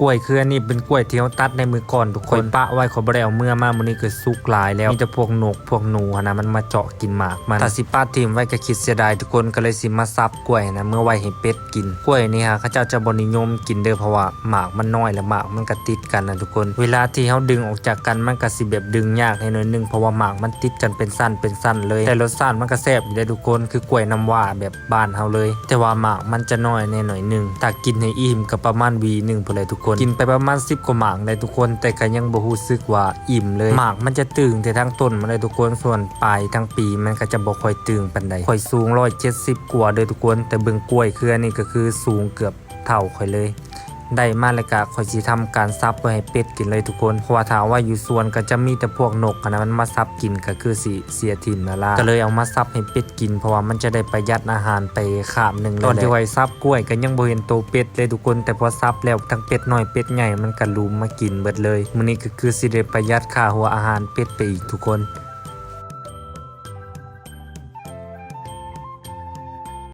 กล้วยคืออันนี้เป็นกล้วยที่เขาตัดในมือก่อนทุกคนปะไว้ขอยบ่ได้เอาเมื่อมามื้อนี้คือสุกหลายแล้วมีแต่พวกนกพวกหนูนะมันมาเจาะกินหมากมันถ้าสิป้าทิมไว้ก็คิดเสียดายทุกคนก็เลยสิมาซับกล้วยนะเมื่อไว้ให้เป็ดกินกล้วยนี่ฮะเขาเจ้าจะบ่นิยมกินเด้อเพราะว่าหมากมันน้อยและหมากมันก็ติดกันนะทุกคน เวลาที่เขาดึงออกจากกันมันก็สิแบบดึงยากให้หน่อยนึงเพราะว่าหมากมันติดกันเป็นสั้นเป็นสั้นเลย แต่รสชาติมันก็แซ่บอยู่ได้ทุกคนคือกล้วยน้ำว้าแบบบ้านเฮาเลย แต่ว่าหมากมันจะน้อยแน่หน่อยหนึงถ้ากินให้อิ่มก็ประมาณวีหนึงพุ่นเลยทุกคน กินไปประมาณ 10กว่าหมากเลยทุกคน แต่ก็ยังบ่รู้สึกว่าอิ่มเลยหมากมันจะตึงแต่ทั้งต้นมันเลยทุกคนส่วนปลายทั้งปีมันก็จะบ่ค่อยตึงปานใดค่อยสูง170กว่าเด้อทุกคน แต่เบิ่งกล้วยคืออันนี้ก็คือสูงเกือบเท่าค่อยเลย ได้มาแล้วก็ข่อยสิทำการซับไว้ให้เป็ดกินเลยทุกคนเพราะว่าถ้าว่าอยู่สวนก็จะมีแต่พวกนกอะนะมันมาซับกินก็คือสิเสียถิ่นนั่นล่ะก็เลยเอามาซับให้เป็ดกิน เพราะว่ามันจะได้ประหยัดอาหารไปข้ามหนึงเลยตอนที่ไว้ซับกล้วยก็ยังบ่เห็นโตวเป็ดเลยทุกคน แต่พอซับแล้วทั้งเป็ดน้อยเป็ดใหญ่มันก็ลุมมากินเบิดเลยมื้อนี้ก็คือสิได้ประหยัดค่าหัวอาหารเป็ดไปอีกทุกคน